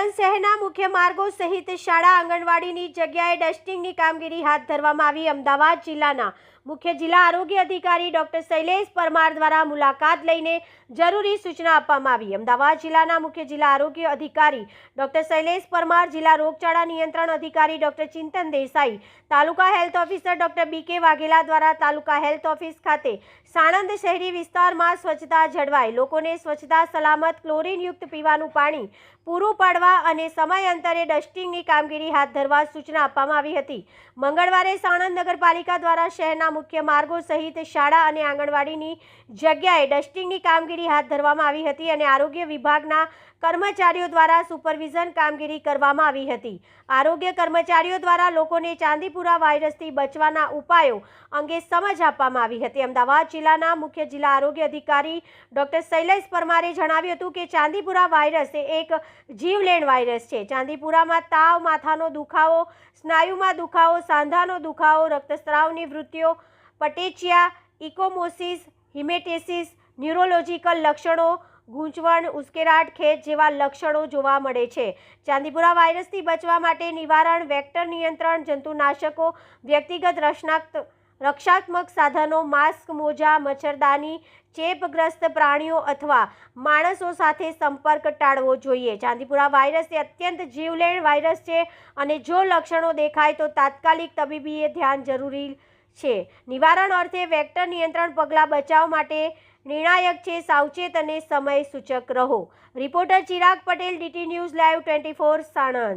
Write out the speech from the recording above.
સાણંદ શહેરના મુખ્ય માર્ગો સહિત શાળા આંગણવાડીની જગ્યાએ ડસ્ટિંગની કામગીરી હાથ ધરવામાં આવી. અમદાવાદ જિલ્લાના મુખ્ય જિલ્લા આરોગ્ય અધિકારી ડોક્ટર શૈલેષ પરમાર દ્વારા મુલાકાત લઈને જરૂરી સૂચના આપવામાં આવી. અમદાવાદ જિલ્લાના મુખ્ય જિલ્લા આરોગ્ય અધિકારી ડોક્ટર શૈલેષ પરમાર, જિલ્લા રોગચાળા નિયંત્રણ અધિકારી doctor Chintan Desai, taluka health officer doctor B Vaghela દ્વારા તાલુકા હેલ્થ ઓફિસ ખાતે સાણંદ શહેરી વિસ્તારમાં સ્વચ્છતા જળવાય. લોકોને સ્વચ્છતા, સલામત ક્લોરીનયુક્ત પીવાનું પાણી પૂરું પાડવા અને સમયાંતરે ડસ્ટિંગની કામગીરી હાથ ધરવા સૂચના આપવામાં આવી હતી. મંગળવારે સાણંદ નગરપાલિકા દ્વારા શહેરના મુખ્ય માર્ગો સહિત શાળા અને આંગણવાડીની જગ્યાએ ડસ્ટિંગની કામગીરી હાથ ધરવામાં આવી હતી અને આરોગ્ય વિભાગના કર્મચારીઓ દ્વારા સુપરવિઝન કામગીરી કરવામાં આવી હતી. આરોગ્ય કર્મચારીઓ દ્વારા લોકોને ચાંદીપુરા વાયરસથી બચવાના ઉપાયો અંગે સમજ આપવામાં આવી હતી. અમદાવાદ જિલ્લાના મુખ્ય જિલ્લા આરોગ્ય અધિકારી ડોક્ટર શૈલેષ પરમારે જણાવ્યું હતું કે ચાંદીપુરા વાયરસ એ એક જીવલેણ વાયરસ છે. ચાંદીપુરામાં તાવ, માથાનો દુખાવો, સ્નાયુમાં દુખાવો, સાંધાનો દુખાવો, રક્તસ્રાવની વૃત્તિઓ પટેચિયા, ઇકોમોસિસ, હિમેટેસિસ, ન્યુરોલોજીકલ લક્ષણો, ગૂંચવણ, ઉશ્કેરાટ ખેત જેવા લક્ષણો જોવા મળે છે. ચાંદીપુરા વાયરસથી બચવા માટે નિવારણ, વેક્ટર નિયંત્રણ, જંતુનાશકો, વ્યક્તિગત રક્ષણાત્મક રક્ષાત્મક સાધનો, માસ્ક, મોજા, મચ્છરદાની, ચેપગ્રસ્ત પ્રાણીઓ અથવા માણસો સાથે સંપર્ક ટાળવો જોઈએ. ચાંદીપુરા વાયરસ એ અત્યંત જીવલેણ વાયરસ છે અને જો લક્ષણો દેખાય તો તાત્કાલિક તબીબીએ ધ્યાન જરૂરી છે. નિવારણ અર્થે વેક્ટર નિયંત્રણ પગલાં બચાવ માટે નિર્ણાયક છે. સાવચેત અને સમય સૂચક રહો. Reporter Chirag Patel, DT news live twenty four Sanand.